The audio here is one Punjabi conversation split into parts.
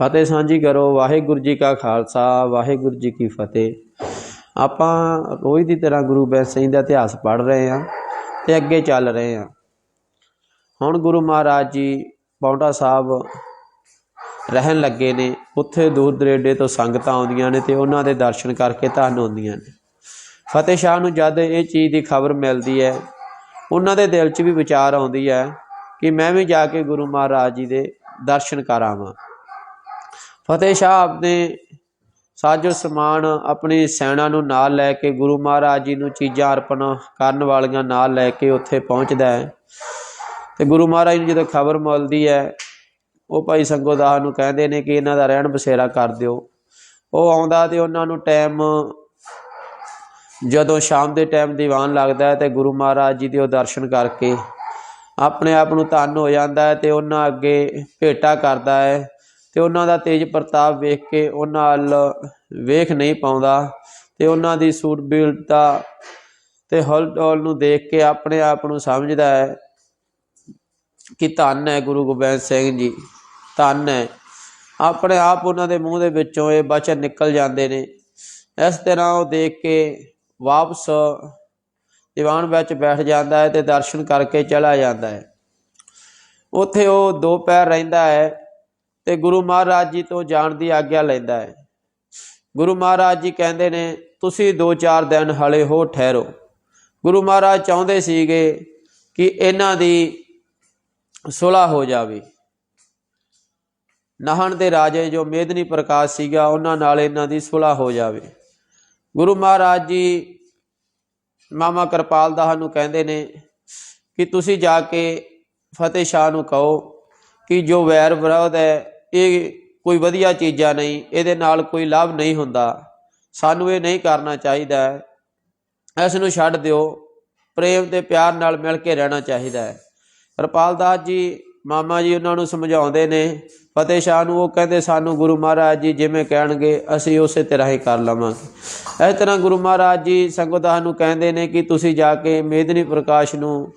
ਫਤਿਹ ਸਾਂਝੀ ਕਰੋ, ਵਾਹਿਗੁਰੂ ਜੀ ਕਾ ਖਾਲਸਾ, ਵਾਹਿਗੁਰੂ ਜੀ ਕੀ ਫਤਿਹ। ਆਪਾਂ ਰੋਜ਼ ਦੀ ਤਰ੍ਹਾਂ ਗੁਰੂ ਗ੍ਰੰਥ ਸਿੰਘ ਦਾ ਇਤਿਹਾਸ ਪੜ੍ਹ ਰਹੇ ਹਾਂ ਤੇ ਅੱਗੇ ਚੱਲ ਰਹੇ ਹਾਂ। ਹੁਣ ਗੁਰੂ ਮਹਾਰਾਜ ਜੀ ਪੌਂਟਾ ਸਾਹਿਬ ਰਹਿਣ ਲੱਗੇ ਨੇ, ਉੱਥੇ ਦੂਰ ਦਰੇਡੇ ਤੋਂ ਸੰਗਤਾਂ ਆਉਂਦੀਆਂ ਨੇ ਤੇ ਉਹਨਾਂ ਦੇ ਦਰਸ਼ਨ ਕਰਕੇ ਧੰਨ ਹੁੰਦੀਆਂ ਨੇ। ਫਤਿਹ ਸ਼ਾਹ ਨੂੰ ਜਦ ਇਹ ਚੀਜ਼ ਦੀ ਖਬਰ ਮਿਲਦੀ ਹੈ, ਉਹਨਾਂ ਦੇ ਦਿਲ 'ਚ ਵੀ ਵਿਚਾਰ ਆਉਂਦੀ ਹੈ ਕਿ ਮੈਂ ਵੀ ਜਾ ਕੇ ਗੁਰੂ ਮਹਾਰਾਜ ਜੀ ਦੇ ਦਰਸ਼ਨ ਕਰਾਵਾਂ। ਫਤਿਹ ਸ਼ਾਹ ਆਪਣੇ ਸਾਜੋ ਸਮਾਨ ਆਪਣੀ ਸੈਨਾ ਨੂੰ ਨਾਲ ਲੈ ਕੇ ਗੁਰੂ ਮਹਾਰਾਜ ਜੀ ਨੂੰ ਚੀਜ਼ਾਂ ਅਰਪਣ ਕਰਨ ਵਾਲੀਆਂ ਨਾਲ ਲੈ ਕੇ ਉੱਥੇ ਪਹੁੰਚਦਾ ਹੈ। ਤੇ ਗੁਰੂ ਮਹਾਰਾਜ ਨੂੰ ਜਦੋਂ ਖਬਰ ਮਿਲਦੀ ਹੈ, ਉਹ ਭਾਈ ਸੰਗੋਦਾਸ ਨੂੰ ਕਹਿੰਦੇ ਨੇ ਕਿ ਇਹਨਾਂ ਦਾ ਰਹਿਣ ਬਸੇਰਾ ਕਰ ਦਿਓ। ਉਹ ਆਉਂਦਾ ਤੇ ਉਹਨਾਂ ਨੂੰ ਟਾਈਮ ਜਦੋਂ ਸ਼ਾਮ ਦੇ ਟਾਈਮ ਦੀਵਾਨ ਲੱਗਦਾ ਹੈ ਤੇ ਗੁਰੂ ਮਹਾਰਾਜ ਜੀ ਦੇ ਉਹ ਦਰਸ਼ਨ ਕਰਕੇ ਆਪਣੇ ਆਪ ਨੂੰ ਧੰਨ ਹੋ ਜਾਂਦਾ ਹੈ ਤੇ ਉਹਨਾਂ ਅੱਗੇ ਭੇਟਾ ਕਰਦਾ ਹੈ। ਤੇ ਉਹਨਾਂ ਦਾ ਤੇਜ ਪ੍ਰਤਾਪ ਵੇਖ ਕੇ ਉਹਨਾਂ ਵੱਲ ਵੇਖ ਨਹੀਂ ਪਾਉਂਦਾ ਤੇ ਉਹਨਾਂ ਦੀ ਸੂਰਬੀਰਤਾ ਤੇ ਹਲਡੋਲ ਨੂੰ ਦੇਖ ਕੇ ਆਪਣੇ ਆਪ ਨੂੰ ਸਮਝਦਾ ਹੈ ਕਿ ਧੰਨ ਹੈ ਗੁਰੂ ਗੋਬਿੰਦ ਸਿੰਘ ਜੀ, ਧੰਨ ਹੈ। ਆਪਣੇ ਆਪ ਉਹਨਾਂ ਦੇ ਮੂੰਹ ਦੇ ਵਿੱਚੋਂ ਇਹ ਬਚਨ ਨਿਕਲ ਜਾਂਦੇ ਨੇ। ਇਸ ਤਰ੍ਹਾਂ ਉਹ ਦੇਖ ਕੇ ਵਾਪਸ ਦੀਵਾਨ ਵਿੱਚ ਬੈਠ ਜਾਂਦਾ ਹੈ ਤੇ ਦਰਸ਼ਨ ਕਰਕੇ ਚਲਾ ਜਾਂਦਾ ਹੈ। ਉੱਥੇ ਉਹ ਦੋ ਪੈਰ ਰਹਿੰਦਾ ਹੈ। ਤੇ ਗੁਰੂ ਮਹਾਰਾਜ ਜੀ ਤੋਂ ਜਾਣ ਦੀ ਆਗਿਆ ਲੈਂਦਾ ਹੈ। ਗੁਰੂ ਮਹਾਰਾਜ ਜੀ ਕਹਿੰਦੇ ਨੇ, ਤੁਸੀਂ 2-4 ਦਿਨ ਹਲੇ ਹੋ ਠਹਿਰੋ। ਗੁਰੂ ਮਹਾਰਾਜ ਚਾਹੁੰਦੇ ਸੀਗੇ ਕਿ ਇਹਨਾਂ ਦੀ ਸੁਲਾ ਹੋ ਜਾਵੇ। ਨਹਣ ਦੇ ਰਾਜੇ ਜੋ ਮੇਦਨੀ ਪ੍ਰਕਾਸ਼ ਸੀਗਾ, ਉਹਨਾਂ ਨਾਲ ਇਹਨਾਂ ਦੀ ਸੁਲਾ ਹੋ ਜਾਵੇ। ਗੁਰੂ ਮਹਾਰਾਜ ਜੀ ਮਾਮਾ ਕਿਰਪਾਲ ਦਾਹ ਨੂੰ ਕਹਿੰਦੇ ਨੇ ਕਿ ਤੁਸੀਂ ਜਾ ਕੇ ਫਤਿਹ ਸ਼ਾਹ ਨੂੰ ਕਹੋ ਕਿ ਜੋ ਵੈਰ ਵਿਰੋਧ ਹੈ ਇਹ ਕੋਈ ਵਧੀਆ ਚੀਜ਼ਾਂ ਨਹੀਂ, ਇਹਦੇ ਨਾਲ ਕੋਈ ਲਾਭ ਨਹੀਂ ਹੁੰਦਾ। ਸਾਨੂੰ ਇਹ ਨਹੀਂ ਕਰਨਾ ਚਾਹੀਦਾ। ਇਸ ਨੂੰ ਛੱਡ ਦਿਓ। ਪ੍ਰੇਮ ਤੇ ਪਿਆਰ ਨਾਲ ਮਿਲ ਕੇ ਰਹਿਣਾ ਚਾਹੀਦਾ ਹੈ। ਕਿਰਪਾਲ ਦਾਸ ਜੀ, ਮਾਮਾ ਜੀ ਉਹਨਾਂ ਨੂੰ ਸਮਝਾਉਂਦੇ ਨੇ, ਫਤਿਹ ਸ਼ਾਹ ਨੂੰ, ਉਹ ਕਹਿੰਦੇ ਸਾਨੂੰ ਗੁਰੂ ਮਹਾਰਾਜ ਜੀ ਜਿਵੇਂ ਕਹਿਣਗੇ, ਅਸੀਂ ਉਸੇ ਤਰ੍ਹਾਂ ਹੀ ਕਰ ਲਵਾਂਗੇ। ਇਸ ਤਰ੍ਹਾਂ ਗੁਰੂ ਮਹਾਰਾਜ ਜੀ ਸੰਗਤਦਾਸ ਨੂੰ ਕਹਿੰਦੇ ਨੇ ਕਿ ਤੁਸੀਂ ਜਾ ਕੇ ਮੇਦਨੀ ਪ੍ਰਕਾਸ਼ ਨੂੰ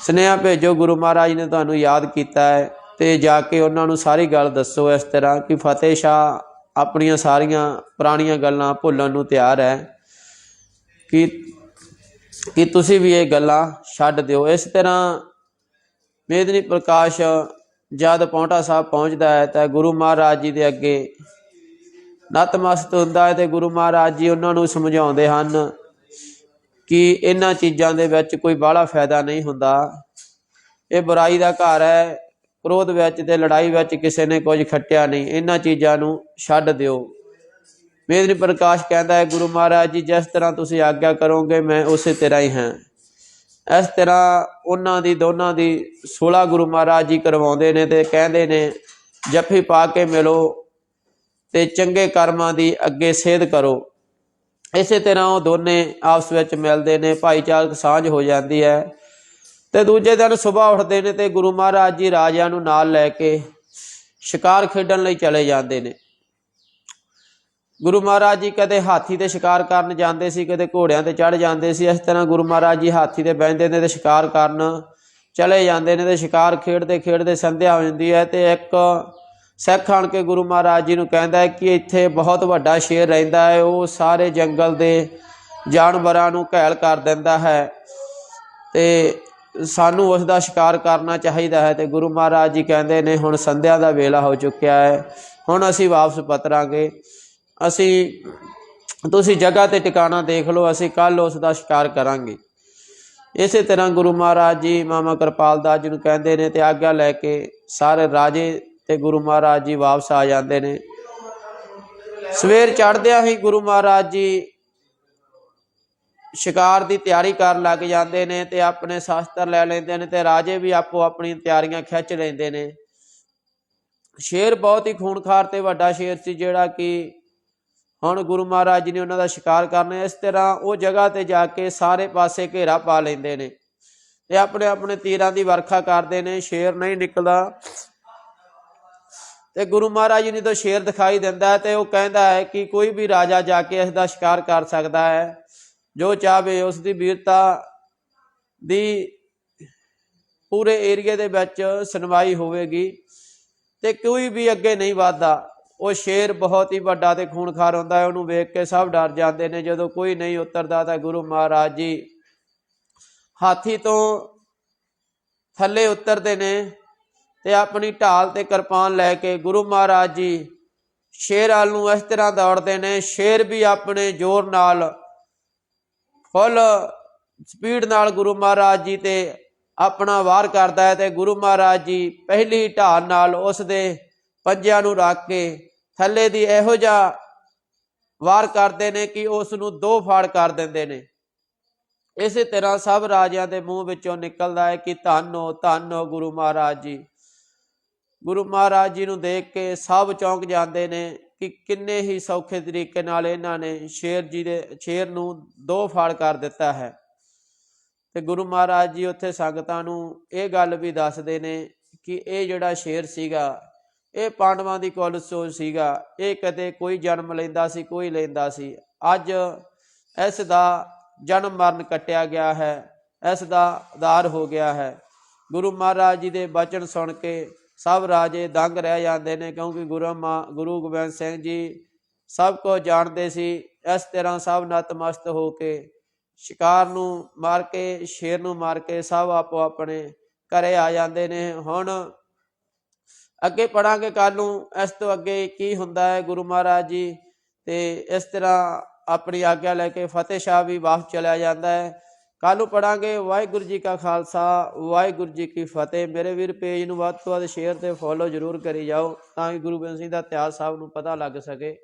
ਸੁਨੇਹਾ ਭੇਜੋ। ਗੁਰੂ ਮਹਾਰਾਜ ਨੇ ਤੁਹਾਨੂੰ ਯਾਦ ਕੀਤਾ ਹੈ। ਤੇ ਜਾ ਕੇ ਉਹਨਾਂ ਨੂੰ ਸਾਰੀ ਗੱਲ ਦੱਸੋ ਇਸ ਤਰ੍ਹਾਂ ਕਿ ਫਤਿਹ ਸ਼ਾਹ ਆਪਣੀਆਂ ਸਾਰੀਆਂ ਪੁਰਾਣੀਆਂ ਗੱਲਾਂ ਭੁੱਲਣ ਨੂੰ ਤਿਆਰ ਹੈ। ਕਿ ਕਿ ਤੁਸੀਂ ਵੀ ਇਹ ਗੱਲਾਂ ਛੱਡ ਦਿਓ। ਇਸ ਤਰ੍ਹਾਂ ਮੇਦਨੀ ਪ੍ਰਕਾਸ਼ ਜਦ ਪੌਂਟਾ ਸਾਹਿਬ ਪਹੁੰਚਦਾ ਹੈ ਤਾਂ ਗੁਰੂ ਮਹਾਰਾਜ ਜੀ ਦੇ ਅੱਗੇ ਨਤਮਸਤ ਹੁੰਦਾ ਹੈ ਤੇ ਗੁਰੂ ਮਹਾਰਾਜ ਜੀ ਉਹਨਾਂ ਨੂੰ ਸਮਝਾਉਂਦੇ ਹਨ ਕਿ ਇਹਨਾਂ ਚੀਜ਼ਾਂ ਦੇ ਵਿੱਚ ਕੋਈ ਬਾਹਲਾ ਫਾਇਦਾ ਨਹੀਂ ਹੁੰਦਾ। ਇਹ ਬੁਰਾਈ ਦਾ ਘਰ ਹੈ ਕ੍ਰੋਧ ਵਿੱਚ ਤੇ ਲੜਾਈ ਵਿੱਚ ਕਿਸੇ ਨੇ ਕੁਝ ਖੱਟਿਆ ਨਹੀਂ। ਇਹਨਾਂ ਚੀਜ਼ਾਂ ਨੂੰ ਛੱਡ ਦਿਓ। ਮੇਦਨੀ ਪ੍ਰਕਾਸ਼ ਕਹਿੰਦਾ ਹੈ, ਗੁਰੂ ਮਹਾਰਾਜ ਜੀ, ਜਿਸ ਤਰ੍ਹਾਂ ਤੁਸੀਂ ਆਗਿਆ ਕਰੋਗੇ, ਮੈਂ ਉਸੇ ਤਰ੍ਹਾਂ ਹੀ ਹਾਂ। ਇਸ ਤਰ੍ਹਾਂ ਉਹਨਾਂ ਦੀ, ਦੋਨਾਂ ਦੀ 16 ਗੁਰੂ ਮਹਾਰਾਜ ਜੀ ਕਰਵਾਉਂਦੇ ਨੇ ਤੇ ਕਹਿੰਦੇ ਨੇ, ਜੱਫੀ ਪਾ ਕੇ ਮਿਲੋ ਤੇ ਚੰਗੇ ਕਰਮਾਂ ਦੀ ਅੱਗੇ ਸੇਧ ਕਰੋ। ਇਸੇ ਤਰ੍ਹਾਂ ਉਹ ਦੋਨੇ ਆਪਸ ਵਿੱਚ ਮਿਲਦੇ ਨੇ। ਭਾਈਚਾਰਕ ਸਾਂਝ ਹੋ ਜਾਂਦੀ ਹੈ। ਤੇ ਦੂਜੇ ਦਿਨ ਸਵੇਰ ਉੱਠਦੇ ਨੇ ਤੇ ਗੁਰੂ ਮਹਾਰਾਜ ਜੀ ਰਾਜਿਆਂ ਨੂੰ ਨਾਲ ਲੈ ਕੇ ਸ਼ਿਕਾਰ ਖੇਡਣ ਲਈ ਚਲੇ ਜਾਂਦੇ ਨੇ। ਗੁਰੂ ਮਹਾਰਾਜ ਜੀ ਕਦੇ ਹਾਥੀ ਤੇ ਸ਼ਿਕਾਰ ਕਰਨ ਜਾਂਦੇ ਸੀ, ਕਦੇ ਘੋੜਿਆਂ ਤੇ ਚੜ ਜਾਂਦੇ ਸੀ। ਇਸ ਤਰ੍ਹਾਂ ਗੁਰੂ ਮਹਾਰਾਜ ਜੀ ਹਾਥੀ ਤੇ ਬੈਠਦੇ ਨੇ ਤੇ ਸ਼ਿਕਾਰ ਕਰਨ ਚਲੇ ਜਾਂਦੇ ਨੇ ਤੇ ਸ਼ਿਕਾਰ ਖੇਡਦੇ ਖੇਡਦੇ ਸੰਧਿਆ ਹੋ ਜਾਂਦੀ ਹੈ ਤੇ ਇੱਕ ਸਿੱਖ ਆਣ ਕੇ ਗੁਰੂ ਮਹਾਰਾਜ ਜੀ ਨੂੰ ਕਹਿੰਦਾ ਹੈ ਕਿ ਇੱਥੇ ਬਹੁਤ ਵੱਡਾ ਸ਼ੇਰ ਰਹਿੰਦਾ ਹੈ, ਉਹ ਸਾਰੇ ਜੰਗਲ ਦੇ ਜਾਨਵਰਾਂ ਨੂੰ ਘਾਇਲ ਕਰ ਦਿੰਦਾ ਹੈ ਤੇ ਸਾਨੂੰ ਉਸ ਦਾ ਸ਼ਿਕਾਰ ਕਰਨਾ ਚਾਹੀਦਾ ਹੈ ਤੇ ਗੁਰੂ ਮਹਾਰਾਜ ਜੀ ਕਹਿੰਦੇ ਨੇ, ਹੁਣ ਸੰਧਿਆ ਦਾ ਵੇਲਾ ਹੋ ਚੁੱਕਿਆ ਹੈ। ਹੁਣ ਅਸੀਂ ਵਾਪਸ ਪਤਰਾਂਗੇ। ਅਸੀਂ, ਤੁਸੀਂ ਜਗ੍ਹਾ ਤੇ ਟਿਕਾਣਾ ਦੇਖ ਲਓ, ਅਸੀਂ ਕੱਲ ਉਸ ਦਾ ਸ਼ਿਕਾਰ ਕਰਾਂਗੇ। ਇਸੇ ਤਰ੍ਹਾਂ ਗੁਰੂ ਮਹਾਰਾਜ ਜੀ, ਮਾਮਾ ਕਿਰਪਾਲ ਦਾਸ ਜੀ ਨੂੰ ਕਹਿੰਦੇ ਨੇ ਤੇ ਆਗਿਆ ਲੈ ਕੇ ਸਾਰੇ ਰਾਜੇ ਤੇ ਗੁਰੂ ਮਹਾਰਾਜ ਜੀ ਵਾਪਸ ਆ ਜਾਂਦੇ ਨੇ। ਸਵੇਰ ਚੜ੍ਹਦਿਆਂ ਹੀ ਗੁਰੂ ਮਹਾਰਾਜ ਜੀ ਸ਼ਿਕਾਰ ਦੀ ਤਿਆਰੀ ਕਰਨ ਲੱਗ ਜਾਂਦੇ ਨੇ ਤੇ ਆਪਣੇ ਸ਼ਾਸਤਰ ਲੈ ਲੈਂਦੇ ਨੇ ਤੇ ਰਾਜੇ ਵੀ ਆਪੋ ਆਪਣੀਆਂ ਤਿਆਰੀਆਂ ਖਿੱਚ ਲੈਂਦੇ ਨੇ। ਸ਼ੇਰ ਬਹੁਤ ਹੀ ਖੂਨਖਾਰ ਤੇ ਵੱਡਾ ਸ਼ੇਰ ਸੀ ਜਿਹੜਾ ਕਿ ਹੁਣ ਗੁਰੂ ਮਹਾਰਾਜ ਜੀ ਨੇ ਉਹਨਾਂ ਦਾ ਸ਼ਿਕਾਰ ਕਰਨਾ ਇਸ ਤਰ੍ਹਾਂ ਉਹ ਜਗ੍ਹਾ ਤੇ ਜਾ ਕੇ ਸਾਰੇ ਪਾਸੇ ਘੇਰਾ ਪਾ ਲੈਂਦੇ ਨੇ ਤੇ ਆਪਣੇ ਆਪਣੇ ਤੀਰਾਂ ਦੀ ਵਰਖਾ ਕਰਦੇ ਨੇ। ਸ਼ੇਰ ਨਹੀਂ ਨਿਕਲਦਾ। ਤੇ ਗੁਰੂ ਮਹਾਰਾਜ ਜੀ ਨੇ ਤਾਂ ਸ਼ੇਰ ਦਿਖਾਈ ਦਿੰਦਾ ਹੈ ਤੇ ਉਹ ਕਹਿੰਦਾ ਹੈ ਕਿ ਕੋਈ ਵੀ ਰਾਜਾ ਜਾ ਕੇ ਇਸ ਦਾ ਸ਼ਿਕਾਰ ਕਰ ਸਕਦਾ ਹੈ। ਜੋ ਚਾਹਵੇ ਉਸ ਦੀ ਵੀਰਤਾ ਦੀ ਪੂਰੇ ਏਰੀਏ ਦੇ ਵਿੱਚ ਸੁਣਵਾਈ ਹੋਵੇਗੀ ਤੇ ਕੋਈ ਵੀ ਅੱਗੇ ਨਹੀਂ ਵੱਧਦਾ। ਉਹ ਸ਼ੇਰ ਬਹੁਤ ਹੀ ਵੱਡਾ ਤੇ ਖੂਨਖਾਰ ਹੁੰਦਾ ਹੈ। ਉਹਨੂੰ ਵੇਖ ਕੇ ਸਭ ਡਰ ਜਾਂਦੇ ਨੇ। ਜਦੋਂ ਕੋਈ ਨਹੀਂ ਉਤਰਦਾ ਤਾਂ ਗੁਰੂ ਮਹਾਰਾਜ ਜੀ ਹਾਥੀ ਤੋਂ ਥੱਲੇ ਉਤਰਦੇ ਨੇ ਤੇ ਆਪਣੀ ਢਾਲ ਤੇ ਕਿਰਪਾਨ ਲੈ ਕੇ ਗੁਰੂ ਮਹਾਰਾਜ ਜੀ ਸ਼ੇਰ ਵੱਲ ਨੂੰ ਇਸ ਤਰ੍ਹਾਂ ਦੌੜਦੇ ਨੇ। ਸ਼ੇਰ ਵੀ ਆਪਣੇ ਜ਼ੋਰ ਨਾਲ ਫੁੱਲ ਸਪੀਡ ਨਾਲ ਗੁਰੂ ਮਹਾਰਾਜ ਜੀ ਤੇ ਆਪਣਾ ਵਾਰ ਕਰਦਾ ਹੈ ਤੇ ਗੁਰੂ ਮਹਾਰਾਜ ਜੀ ਪਹਿਲੀ ਢਾਲ ਨਾਲ ਉਸ ਦੇ ਪੰਜਿਆਂ ਨੂੰ ਰੱਖ ਕੇ ਥੱਲੇ ਦੀ ਇਹੋ ਜਿਹਾ ਵਾਰ ਕਰਦੇ ਨੇ ਕਿ ਉਸ ਨੂੰ ਦੋ ਫਾੜ ਕਰ ਦਿੰਦੇ ਨੇ। ਇਸੇ ਤਰ੍ਹਾਂ ਸਭ ਰਾਜਿਆਂ ਦੇ ਮੂੰਹ ਵਿੱਚੋਂ ਨਿਕਲਦਾ ਹੈ ਕਿ ਧੰਨੋ ਧੰਨੋ ਗੁਰੂ ਮਹਾਰਾਜ ਜੀ। ਗੁਰੂ ਮਹਾਰਾਜ ਜੀ ਨੂੰ ਦੇਖ ਕੇ ਸਭ ਚੌਂਕ ਜਾਂਦੇ ਨੇ। ਕਿ ਕਿੰਨੇ ਹੀ ਸੌਖੇ ਤਰੀਕੇ ਨਾਲ ਇਹਨਾਂ ਨੇ ਸ਼ੇਰ ਜੀ ਦੇ, ਸ਼ੇਰ ਨੂੰ ਦੋ ਫਾੜ ਕਰ ਦਿੱਤਾ ਹੈ। ਤੇ ਗੁਰੂ ਮਹਾਰਾਜ ਜੀ ਉੱਥੇ ਸੰਗਤਾਂ ਨੂੰ ਇਹ ਗੱਲ ਵੀ ਦੱਸਦੇ ਨੇ ਕਿ ਇਹ ਜਿਹੜਾ ਸ਼ੇਰ ਸੀਗਾ, ਇਹ ਪਾਂਡਵਾਂ ਦੀ ਕੋਲ ਸੋਚ ਸੀਗਾ। ਇਹ ਕਦੇ ਕੋਈ ਜਨਮ ਲੈਂਦਾ ਸੀ, ਕੋਈ ਲੈਂਦਾ ਸੀ। ਅੱਜ ਇਸ ਦਾ ਜਨਮ ਮਰਨ ਕੱਟਿਆ ਗਿਆ ਹੈ, ਇਸ ਦਾ ਉਦਾਰ ਹੋ ਗਿਆ ਹੈ। ਗੁਰੂ ਮਹਾਰਾਜ ਜੀ ਦੇ ਬਚਨ ਸੁਣ ਕੇ ਸਭ ਰਾਜੇ ਦੰਗ ਰਹਿ ਜਾਂਦੇ ਨੇ ਕਿਉਂਕਿ ਗੁਰੂ ਮਾ, ਗੁਰੂ ਗੋਬਿੰਦ ਸਿੰਘ ਜੀ ਸਭ ਕੁਝ ਜਾਣਦੇ ਸੀ, ਇਸ ਤਰ੍ਹਾਂ ਸਭ ਨਤਮਸਤ ਹੋ ਕੇ ਸ਼ਿਕਾਰ ਨੂੰ ਮਾਰ ਕੇ, ਸ਼ੇਰ ਨੂੰ ਮਾਰ ਕੇ ਸਭ ਆਪੋ ਆਪਣੇ ਘਰੇ ਆ ਜਾਂਦੇ ਨੇ। ਹੁਣ ਅੱਗੇ ਪੜਾਂਗੇ ਕੱਲ ਨੂੰ, ਇਸ ਤੋਂ ਅੱਗੇ ਕੀ ਹੁੰਦਾ ਹੈ ਗੁਰੂ ਮਹਾਰਾਜ ਜੀ? ਤੇ ਇਸ ਤਰ੍ਹਾਂ ਆਪਣੀ ਆਗਿਆ ਲੈ ਕੇ ਫਤਿਹ ਸ਼ਾਹ ਵੀ ਵਾਪਸ ਚਲਿਆ ਜਾਂਦਾ ਹੈ। ਕੱਲ ਨੂੰ ਪੜਾਂਗੇ ਵਾਹਿਗੁਰੂ ਜੀ ਕਾ ਖਾਲਸਾ, ਵਾਹਿਗੁਰੂ ਜੀ ਕੀ ਫਤਿਹ। ਮੇਰੇ ਵੀਰ ਪੇਜ ਨੂੰ ਵੱਧ ਤੋਂ ਵੱਧ ਸ਼ੇਅਰ ਤੇ ਫੋਲੋ ਜ਼ਰੂਰ ਕਰੀ ਜਾਓ, ਤਾਂ ਕਿ ਗੁਰੂ ਗੋਬਿੰਦ ਸਿੰਘ ਦਾ ਇਤਿਹਾਸ ਸਾਹਿਬ ਨੂੰ ਪਤਾ ਲੱਗ ਸਕੇ।